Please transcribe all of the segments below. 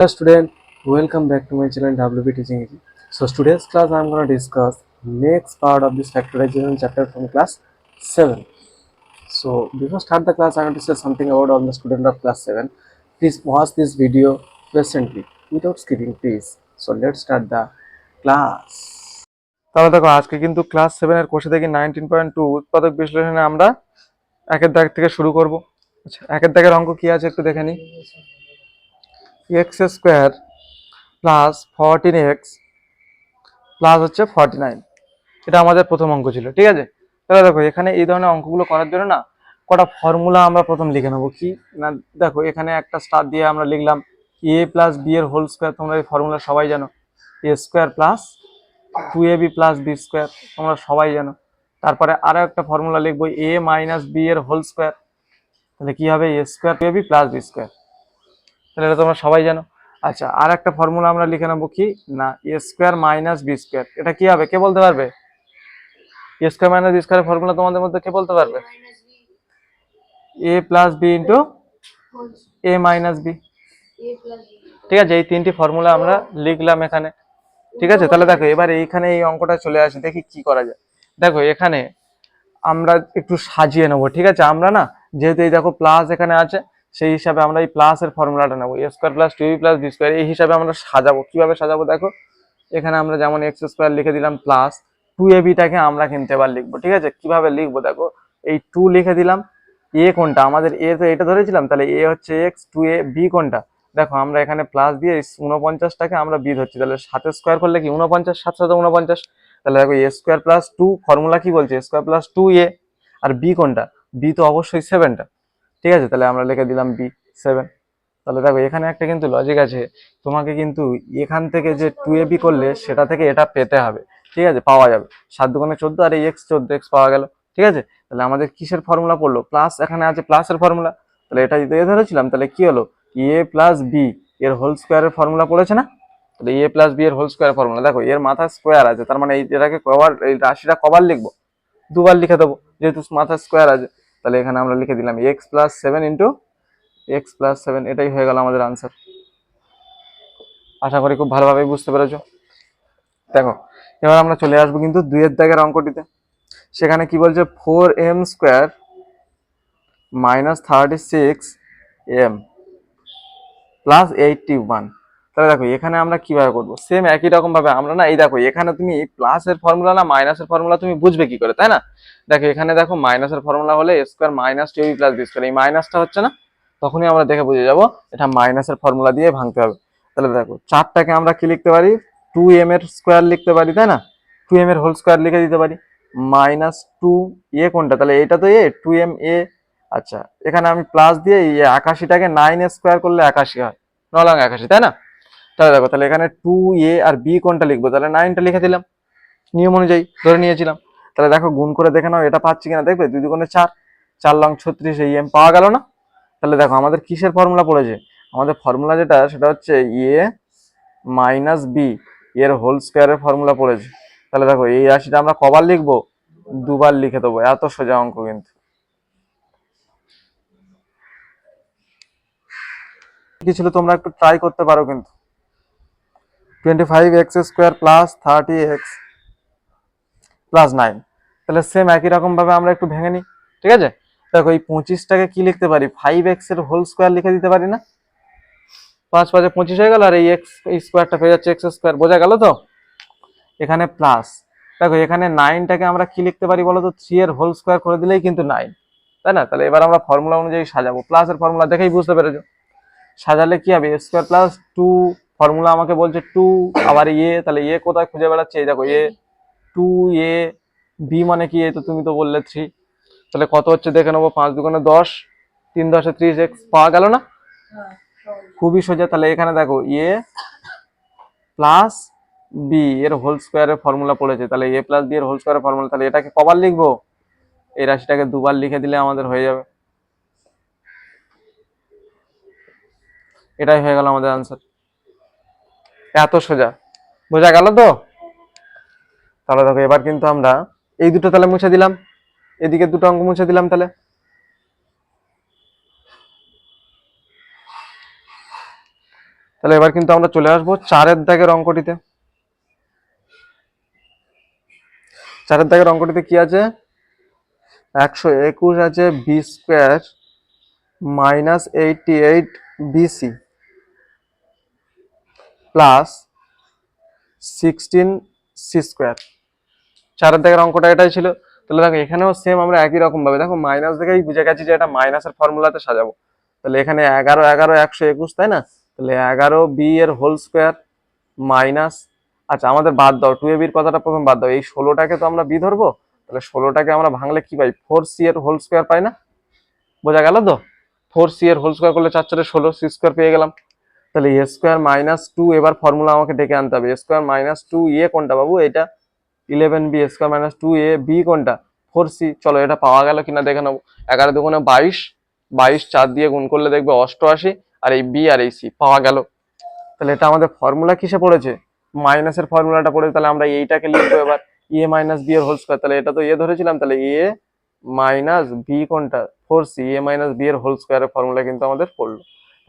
Hello student, welcome back to my channel WB Teaching Easy. So today's class I'm going to discuss next part of this factorization chapter from class 7. So before start the class I want to say something about all the student of class 7. Please watch this video patiently without skipping please. So let's start the class. তাহলে দেখো আজকে কিন্তু class সেভেনের কোষে থেকে nineteen point two উৎপাদক বিশ্লেষণে আমরা একের দাগ থেকে শুরু করব আচ্ছা একের দাগের অঙ্ক কি আছে একটু দেখে নিই X square plus fourteen X plus হচ্ছে ফর্টি নাইন এটা আমাদের প্রথম অঙ্ক ছিল, ঠিক আছে? তাহলে দেখো, এখানে এই ধরনের অঙ্কগুলো করার জন্য না কটা ফর্মুলা আমরা প্রথম লিখে নেব। কি? না, দেখো, এখানে একটা স্টার দিয়ে আমরা লিখলাম এ প্লাস বি এর হোল স্কোয়ার তোমরা এই ফর্মুলা সবাই জানো। A square plus two A B plus B square তোমরা সবাই জানো। তারপরে আরও একটা ফর্মুলা লিখব এ মাইনাস বি এর হোল স্কোয়ার তাহলে কি হবে? A square two A B plus B square তাহলে এটা তোমরা সবাই জানো। আচ্ছা আর একটা ফর্মুলা আমরা লিখে নেব কি? না A square minus B square এটা কি হবে? কে বলতে পারবে? A square minus B square formula তোমাদের মধ্যে কে বলতে পারবে? A plus B into A minus B ঠিক আছে, এই তিনটি ফর্মুলা আমরা লিখলাম এখানে। ঠিক আছে, তাহলে দেখো, এবার এইখানে এই অঙ্কটা চলে আসে, দেখি কি করা যায়। দেখো, এখানে আমরা একটু সাজিয়ে নেব, ঠিক আছে? আমরা না, যেহেতু এই দেখো প্লাস এখানে আছে সেই হিসাবে আমরা এই প্লাসের ফর্মুলাটা নেব। Square plus two plus B square এই হিসাবে আমরা সাজাবো। কীভাবে সাজাবো দেখো? এখানে আমরা যেমন এক্স স্কোয়ার লিখে দিলাম প্লাস টু এ বিটাকে আমরা কিন্তু এবার লিখব, ঠিক আছে? কীভাবে লিখব দেখো? এই টু লিখে দিলাম। এ কোনটা? আমাদের এ তো এটা ধরেছিলাম, তাহলে এ হচ্ছে এক্স টু এ বি কোনটা? দেখো, আমরা এখানে প্লাস দিয়ে উনপঞ্চাশটাকে আমরা বি ধরছি। তাহলে সাথে স্কোয়ার করলে কি? উনপঞ্চাশ সাত সাথে উনপঞ্চাশ তাহলে দেখো a square plus two formula কি বলছে? স্কোয়ার প্লাস টু এ আর বি কোনটা? বি তো অবশ্যই সেভেনটা ঠিক আছে? তাহলে আমরা লিখে দিলাম বি সেভেন তাহলে দেখো, এখানে একটা কিন্তু লজিক আছে। তোমাকে কিন্তু এখান থেকে যে টু এ বি করলে, সেটা থেকে এটা পেতে হবে। ঠিক আছে? পাওয়া যাবে। সাত দুগুণে চোদ্দ আর এই এক্স চোদ্দ এক্স পাওয়া গেল। ঠিক আছে? তাহলে আমাদের কিসের ফর্মুলা পড়ল? প্লাস এখানে আছে প্লাসের ফর্মুলা তাহলে এটা যদি ধরেছিলাম, তাহলে কি হলো? এ প্লাস বি এর হোল স্কোয়ারের ফর্মুলা পড়েছে না? তাহলে এ প্লাস বি এর হোল স্কোয়ার ফর্মুলা দেখো, এর মাথা স্কোয়ার আছে। তার মানে এই এটাকে কবার এই রাশিটা কবার লিখব। দুবার লিখে দেবো, যেহেতু মাথা স্কোয়ার আছে। তাহলে এখানে আমরা লিখে দিলাম x plus seven into x plus seven এটাই হয়ে গেল আমাদের আনসার আশা করি খুব ভালোভাবেই বুঝতে পেরেছ। দেখো, এবার আমরা চলে আসব কিন্তু দুইয়ের দাগের অঙ্কটিতে। সেখানে কি বলছে? Four m square minus thirty six m plus eighty one তাহলে দেখো, এখানে আমরা কীভাবে করব? সেম একই রকম ভাবে আমরা না, এই দেখো, এখানে তুমি প্লাসের ফর্মুলা না মাইনাসের ফর্মুলা তুমি বুঝবে কি করে, তাই না? দেখো, এখানে দেখো মাইনাসের ফর্মুলা হলে square minus two plus b square এই মাইনাসটা হচ্ছে না, তখনই আমরা দেখে বুঝে যাব, এটা মাইনাসের ফর্মুলা দিয়ে ভাঙতে হবে। তাহলে দেখো, চারটাকে আমরা কি লিখতে পারি? টু এম এর স্কোয়ার লিখতে পারি, তাই না? টু এম এর হোল স্কোয়ার লিখে দিতে পারি। মাইনাস টু এ কোনটা? তাহলে এটা তো এ টু এম এ আচ্ছা এখানে আমি প্লাস দিয়ে এই একাশিটাকে নাইন স্কোয়ার করলে একাশি হয় নলং একাশি তাই না? তাহলে দেখো, তাহলে এখানে টু এ আর বি কোনটা লিখব? তাহলে নাইনটা লিখে দিলাম। নিয়ম অনুযায়ী ধরে নিয়েছিলাম। তাহলে দেখো, গুণ করে দেখে নাও, এটা পাচ্ছি কিনা? দেখবে? দুই দুগুণে চার চার লং ছত্রিশ, এই এম পাওয়া গেল না? তাহলে দেখো, আমাদের কিসের ফর্মুলা পড়েছে? আমাদের ফর্মুলা যেটা, সেটা হচ্ছে এ মাইনাস বি এর হোল স্কোয়ারের ফর্মুলা পড়েছে। তাহলে দেখো, এই রাশিটা আমরা কবার লিখব? দুবার লিখে দেবো। এত সোজা অঙ্ক কিন্তু। কি ছিল তোমরা একটু ট্রাই করতে পারো কিন্তু। Twenty five x square plus thirty x plus nine তাহলে সেম একই রকম ভাবে আমরা একটু ভেঙে নিই, ঠিক আছে? দেখো, এই পঁচিশটাকে কি লিখতে পারি? ফাইভ এক্সের হোল স্কোয়ার লিখে দিতে পারি না? পাঁচ পাঁচে পঁচিশ হয়ে গেল, আর এই এক্স এই স্কোয়ারটা পেয়ে যাচ্ছে এক্স স্কোয়ার বোঝা গেল তো? এখানে প্লাস দেখো, এখানে নাইনটাকে আমরা কি লিখতে পারি বলো তো? থ্রি এর হোল স্কোয়ার করে দিলেই কিন্তু নাইন তাই না? তাহলে এবার আমরা ফর্মুলা অনুযায়ী সাজাবো। প্লাসের ফর্মুলা দেখেই বুঝতে পেরেছ। সাজালে কি হবে? স্কোয়ার প্লাস টু ফর্মুলা আমাকে বলছে টু আবার ইয়ে তাহলে এ কোথায় খুঁজে বেড়াচ্ছে? এই দেখো এ টু এ বি মানে কি? এ তো তুমি তো বললে থ্রি তাহলে কত হচ্ছে দেখে নেব? পাঁচ দুগুণে দশ, তিন দশে ত্রিশ এক্স পাওয়া গেল না? খুবই সোজা। তাহলে এখানে দেখো এ প্লাস বি এর হোল স্কোয়ারের ফর্মুলা পড়েছে। তাহলে এ প্লাস বি এর হোল স্কোয়ারের ফর্মুলা তাহলে এটাকে কবার লিখব? এই রাশিটাকে দুবার লিখে দিলে আমাদের হয়ে যাবে। এটাই হয়ে গেল আমাদের আনসার এত সোজা। বোঝা গেল তো? তাহলে দেখো, এবার কিন্তু আমরা এই দুটো তাহলে মুছে দিলাম। এদিকে দুটো অঙ্ক মুছে দিলাম তাহলে তাহলে এবার কিন্তু আমরা চলে আসব চারের দাগের অঙ্কটিতে। চারের দাগের অঙ্কটিতে কি আছে? একশো একুশ আছে b square minus eighty eight b c plus sixteen c square চারের দাগের অঙ্কটা এটাই ছিল। তাহলে দেখো, এখানেও সেম আমরা একই রকম ভাবে, দেখো মাইনাস দেখেই বুঝে গেছি যে এটা মাইনাসের ফর্মুলাতে সাজাবো। তাহলে এখানে এগারো এগারো, একশো একুশ, তাই না? তাহলে এগারো বি এর হোল স্কোয়ার মাইনাস আচ্ছা আমাদের বাদ দাও টু এ বির কথাটা প্রথম বাদ দাও। এই ষোলোটাকে তো আমরা বি ধরবো? তাহলে ষোলোটাকে আমরা ভাঙলে কি পাই? ফোর সি এর হোল স্কোয়ার পাই না? বোঝা গেল তো? ফোর সি এর হোল স্কোয়ার করলে চার চারে ষোলো সি স্কোয়ার পেয়ে গেলাম। তাহলে এ স্কোয়ার মাইনাস টু, এবার ফর্মুলা আমাকে ডেকে আনতে হবে। স্কোয়ার মাইনাস টু এ কোনটা বাবু? এটা eleven b square minus two a b কোনটা? ফোর সি চলো, এটা পাওয়া গেল কিনা দেখে নেব। এগারো দুগুণে বাইশ বাইশ চার দিয়ে গুণ করলে দেখবে অষ্টআশি, আর এই বি আর এই সি পাওয়া গেল। তাহলে এটা আমাদের ফর্মুলা কিসে পড়েছে? মাইনাসের ফর্মুলাটা পড়েছে, তাহলে আমরা এইটাকে লিখব এবার। এ মাইনাস বি এর হোল স্কোয়ার তাহলে এটা তো এ ধরেছিলাম, তাহলে এ মাইনাস বি কোনটা? Four c a minus b এর হোল স্কোয়ারের ফর্মুলা কিন্তু আমাদের পড়ল।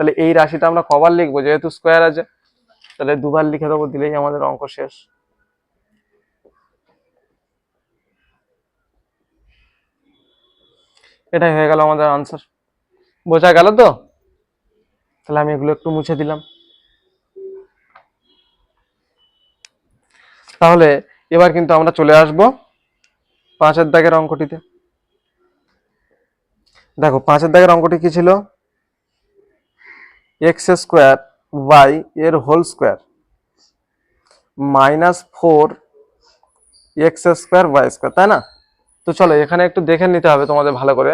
তাহলে এই রাশিটা আমরা কবার লিখব, যেহেতু স্কোয়ার আছে, তাহলে দুবার লিখে দেবো, দিলেই আমাদের অঙ্ক শেষ। এটাই হয়ে গেল আমাদের আনসার বোঝা গেল তো? তাহলে আমি এগুলো একটু মুছে দিলাম। তাহলে এবার কিন্তু আমরা চলে আসব পাঁচের দাগের অঙ্কটিতে। দেখো, পাঁচের দাগের অঙ্কটি কি ছিল? এক্স স্কোয়ার ওয়াই এর whole square minus four x square y square তাই না? তো চলো এখানে একটু দেখে নিতে হবে তোমাদের ভালো করে।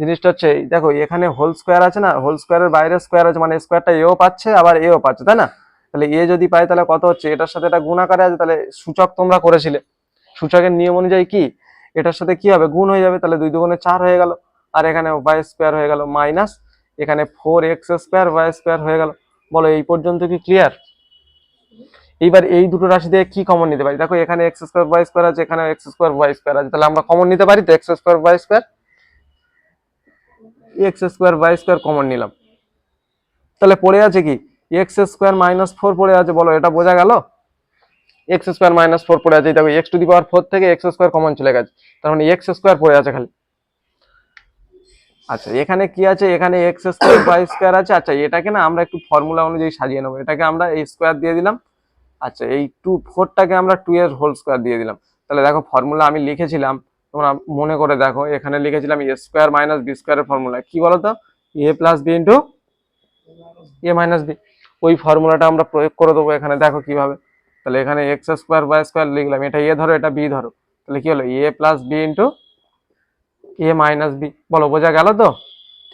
জিনিসটা হচ্ছে দেখো এখানে হোল স্কোয়ার আছে না হোল স্কোয়ারের বাইরে স্কোয়ার আছে মানে স্কোয়ারটা এও পাচ্ছে, আবার এও পাচ্ছে, তাই না? তাহলে এ যদি পাই তাহলে কত হচ্ছে? এটার সাথে এটা গুণ আকারে আছে, তাহলে সূচক তোমরা করেছিলে। সূচকের নিয়ম অনুযায়ী কি? এটার সাথে কি হবে? গুণ হয়ে যাবে, তাহলে দুই দুগুণে চার হয়ে গেল, আর এখানে ওয়াই স্কোয়ার হয়ে গেল মাইনাস এখানে four x square y square হয়ে গেল। বলো, এই পর্যন্ত কি ক্লিয়ার এইবার এই দুটো রাশি দিয়ে কি কমন নিতে পারি? দেখো, এখানে এক্স স্কোয়ার ওয়াই স্কোয়ার আছে, এখানে এক্স স্কোয়ার ওয়াই স্কোয়ার আছে। তাহলে আমরা কমন নিতে পারি তো? X square y square x square y square common নিলাম। তাহলে পড়ে আছে কি? এক্স স্কোয়ার মাইনাস ফোর পড়ে আছে, বলো, এটা বোঝা গেল? এক্স স্কোয়ার মাইনাস ফোর পড়ে আছে। দেখো x to the power four থেকে এক্স স্কোয়ার কমন চলে গেছে। তার মানে এক্স স্কোয়ার পড়ে আছে খালি। আচ্ছা এখানে কি আছে? এখানে এক্স স্কোয়ার ওয়াই স্কোয়ার আছে। আচ্ছা এটাকে না? আমরা একটু ফর্মুলা অনুযায়ী সাজিয়ে নেব। এটাকে আমরা এই স্কোয়ার দিয়ে দিলাম। আচ্ছা এই টু ফোরটাকে আমরা টু এর হোল স্কোয়ার দিয়ে দিলাম। তাহলে দেখো ফর্মুলা আমি লিখেছিলাম। তোমরা মনে করে দেখো, এখানে লিখেছিলাম এ স্কোয়ার মাইনাস বি স্কোয়ারের ফর্মুলা কি বলতো? A plus b into a minus b ওই ফর্মুলাটা আমরা প্রয়োগ করে দেবো এখানে। দেখো কীভাবে। তাহলে এখানে এক্স স্কোয়ার বাই স্কোয়ার লিখলাম। এটা এ ধরো, এটা বি ধরো। তাহলে কি হলো? A plus b into a minus b বলো, বোঝা গেল তো?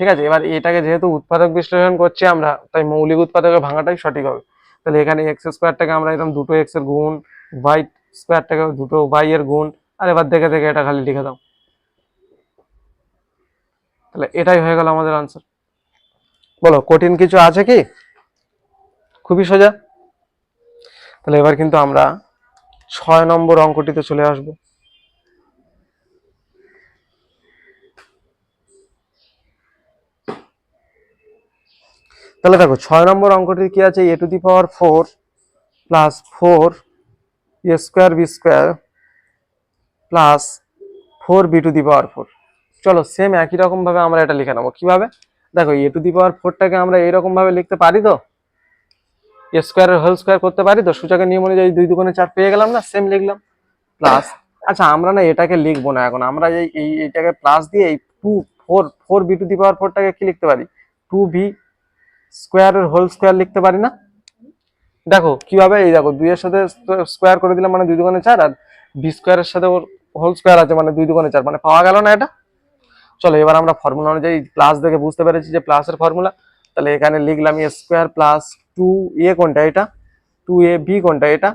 ঠিক আছে, এবার এটাকে যেহেতু উৎপাদক বিশ্লেষণ করছি আমরা, তাই মৌলিক উৎপাদকে ভাঙাটাই সঠিক হবে। তাহলে এখানে এক্স স্কোয়ারটাকে আমরা এরকম দুটো এক্সের গুণ ওয়াই স্কোয়ারটাকে দুটো ওয়াই এর গুণ, আর এবার দেখে দেখে এটা খালি লিখে দাও। তাহলে এটাই হয়ে গেল আমাদের আনসার বলো, কঠিন কিছু আছে কি? খুবই সোজা। তাহলে এবার কিন্তু আমরা ছয় নম্বর অঙ্কটিতে চলে আসব। তাহলে দেখো, ছয় নম্বর অঙ্কটি কি আছে? A to the power four plus four a square b square plus four b to the power four. চলো সেম একই রকমভাবে আমরা এটা লিখে নেব। কীভাবে? দেখো, এ টু দি পাওয়ার ফোরটাকে আমরা এইরকম ভাবে লিখতে পারি তো? এ স্কোয়ারের হোল স্কোয়ার করতে পারি তো? সূচকের নিয়ম অনুযায়ী দুই দুগুণে চার পেয়ে গেলাম না? সেম লিখলাম। প্লাস আচ্ছা আমরা না এটাকে লিখব না এখন। আমরা এই এই এটাকে প্লাস দিয়ে এই two four four b to the power ফোরটাকে কি লিখতে পারি? টু বি স্কোয়ারের হোল স্কোয়ার লিখতে পারি না? দেখো, কীভাবে এই দেখো, দুইয়ের সাথে স্কোয়ার করে দিলাম মানে দুই দুগুণে চার, আর বি স্কোয়ারের সাথে ওর হোল স্কোয়ার আছে মানে দুই দুগুণে চার মানে পাওয়া গেল না এটা? চলো, এবার আমরা ফর্মুলা অনুযায়ী প্লাস দেখে বুঝতে পেরেছি যে প্লাসের ফর্মুলা তাহলে এখানে লিখলাম a square plus two a কোনটা এটা? টু এ বি কোনটা এটা?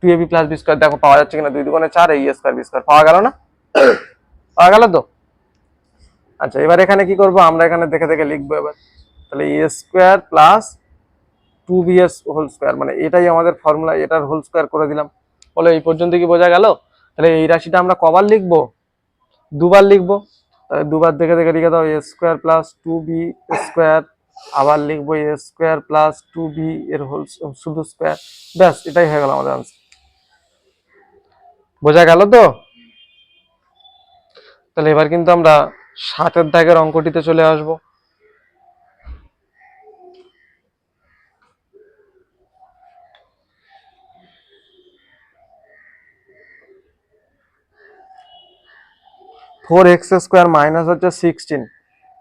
Two a b plus b square দেখো, পাওয়া যাচ্ছে কিনা দুই দুগুণে চার, এই স্কোয়ার বি স্কোয়ার পাওয়া গেল না? পাওয়া গেল তো? আচ্ছা এবার এখানে কি করব? আমরা এখানে দেখে দেখে লিখব এবার। তাহলে a square plus two b S whole square মানে এটাই আমাদের ফর্মুলা এটার হোল স্কোয়ার করে দিলাম। বলো, এই পর্যন্ত কি বোঝা গেল? তাহলে এই রাশিটা আমরা কবার লিখব? দুবার লিখব? দুবার দেখে দেখে লিখে দাও a square plus two b square আবার লিখব a square plus two b এর হোল শুধু স্কোয়ার ব্যাস, এটাই হয়ে গেল আমাদের আনসার বোঝা গেল তো? তাহলে এবার কিন্তু আমরা সাতের দাগের অঙ্কটিতে চলে আসব। ফোর এক্স স্কোয়ার মাইনাস হচ্ছে সিক্সটিন।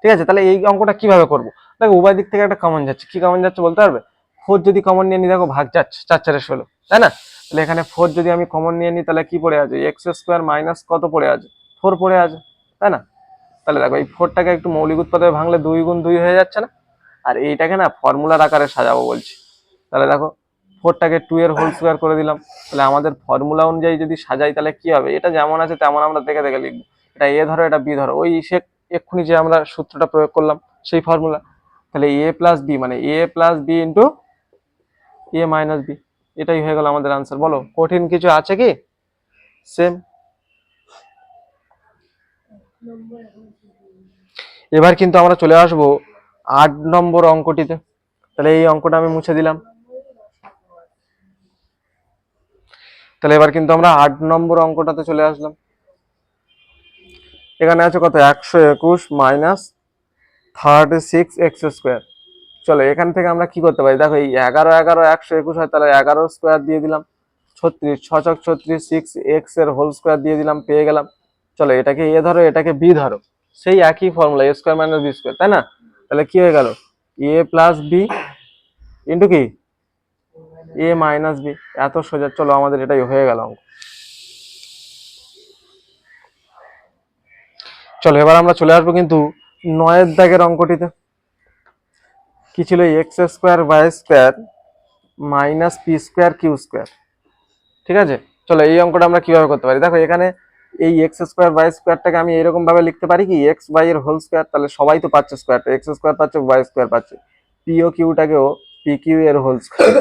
ঠিক আছে? তাহলে এই অঙ্কটা কীভাবে করব? দেখো, উভয় দিক থেকে একটা কমন যাচ্ছে। কি কমন যাচ্ছে বলতে পারবে? ফোর যদি কমন নিয়ে নিই দেখো, ভাগ যাচ্ছে চার চারে ষোলো। তাই না? তাহলে এখানে ফোর যদি আমি কমন নিয়ে নিই তাহলে কি পড়ে আছে? এক্স স্কোয়ার মাইনাস কত পড়ে আছে? ফোর পড়ে আছে। তাই না? তাহলে দেখো, এই ফোরটাকে একটু মৌলিক উৎপাদে ভাঙলে দুই গুণ দুই হয়ে যাচ্ছে না? আর এইটাকে না ফর্মুলার আকারে সাজাবো বলছি। তাহলে দেখো, ফোরটাকে টু এর হোল স্কোয়ার করে দিলাম। তাহলে আমাদের ফর্মুলা অনুযায়ী যদি সাজাই, তাহলে কি হবে? এটা যেমন আছে, তেমন আমরা দেখে দেখে লিখব। এটা এ ধরো, এটা বি ধরো, ওই সে এক্ষুনি যে আমরা সূত্রটা প্রয়োগ করলাম, সেই ফর্মুলা তাহলে এ প্লাস বি মানে a plus b into a minus b এটাই হয়ে গেল আমাদের আনসার বলো, কঠিন কিছু আছে কি? সেম এবার কিন্তু আমরা চলে আসব আট নম্বর অঙ্কটিতে। তাহলে এই অঙ্কটা আমি মুছে দিলাম। তাহলে এবার কিন্তু আমরা আট নম্বর অঙ্কটাতে চলে আসলাম। এখানে আছে কত? একশো একুশ minus thirty six x square চলো, এখান থেকে আমরা কি করতে পারি? দেখো, এই এগারো এগারো, একশো একুশ হয়, তাহলে এগারো স্কোয়ার দিয়ে দিলাম। ছত্রিশ, ছচক ছত্রিশ সিক্স এক্সের হোল স্কোয়ার দিয়ে দিলাম, পেয়ে গেলাম। চলো, এটাকে এ ধরো, এটাকে বি ধরো। সেই একই formula a square minus b square তাই না? তাহলে কি হয়ে গেল? এ প্লাস বি ইন্টু কি? এ মাইনাস বি এত সোজা, চলো, আমাদের এটাই হয়ে গেল অঙ্ক। চলো, এবার আমরা চলে আসব কিন্তু নয়ের দাগের অঙ্কটিতে। কি ছিল x square y square minus p square q square ঠিক আছে? চলো, এই অঙ্কটা আমরা কীভাবে করতে পারি? দেখো, এখানে এই এক্স স্কোয়ার ওয়াই স্কোয়ারটাকে আমি এরকম ভাবে লিখতে পারি কি এক্স ওয়াই এর হোল স্কোয়ার তাহলে সবাই তো পাচ্ছে স্কোয়ারটা এক্স স্কোয়ার পাচ্ছে ওয়াই স্কোয়ার পাচ্ছে। পিও কিউটাকেও পি কিউ এর হোল স্কোয়ার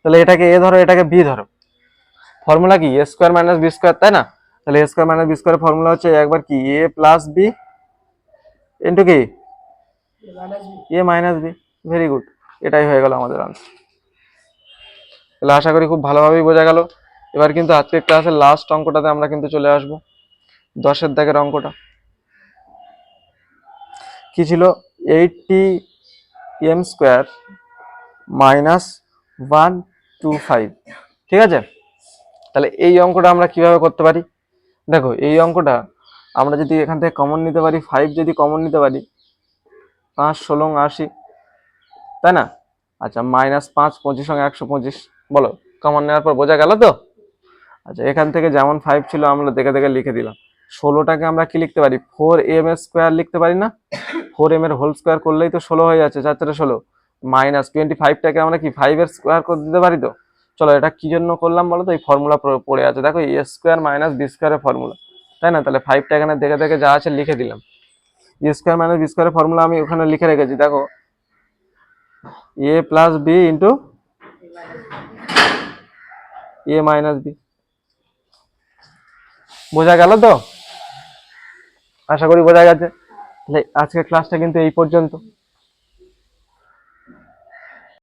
তাহলে এটাকে এ ধরো, এটাকে বি ধরো। ফর্মুলা কি? A square minus b square তাই না? তাহলে a square minus b square formula হচ্ছে একবার কি? এ প্লাস বি ইন্টু কি? A minus b very good এটাই হয়ে গেল আমাদের আনসার তাহলে আশা করি খুব ভালোভাবেই বোঝা গেল। এবার কিন্তু আজকের ক্লাসের লাস্ট অঙ্কটাতে আমরা কিন্তু চলে আসব। দশের দাগের অঙ্কটা। কি ছিল? Eighty m square minus one two five ঠিক আছে? তাহলে এই অঙ্কটা আমরা কীভাবে করতে পারি? দেখো, এই অঙ্কটা আমরা যদি এখান থেকে কমন নিতে পারি ফাইভ যদি কমন নিতে পারি, পাঁচ, ষোলো, আশি, তাই না? আচ্ছা মাইনাস পাঁচ, পঁচিশ সঙ্গে একশো পঁচিশ, বলো কমন নেওয়ার পর বোঝা গেল তো? আচ্ছা এখান থেকে যেমন ফাইভ ছিল, আমরা দেখে দেখে লিখে দিলাম। ষোলোটাকে আমরা কি লিখতে পারি? ফোর এম এর স্কোয়ার লিখতে পারি না? ফোর এম এর হোল স্কোয়ার করলেই তো ষোলো হয়ে যাচ্ছে চার চারে ষোলো। মাইনাস টোয়েন্টি ফাইভটাকে আমরা কি ফাইভ এর স্কোয়ার করে দিতে পারি তো? চলো, এটা কি জন্য করলাম বলো তো? এই ফর্মুলা পড়ে আছে। দেখো এ স্কোয়ার মাইনাস বি স্কোয়ারের ফর্মুলা তাই না? তাহলে ফাইভটা এখানে দেখে দেখে যা আছে লিখে দিলাম। এ স্কোয়ার মাইনাস বি স্কোয়ারের ফর্মুলা আমি ওখানে লিখে রেখেছি। দেখো a plus b into a minus b বোঝা গেল তো? আশা করি বোঝা গেছে। তাহলে আজকের ক্লাসটা কিন্তু এই পর্যন্ত।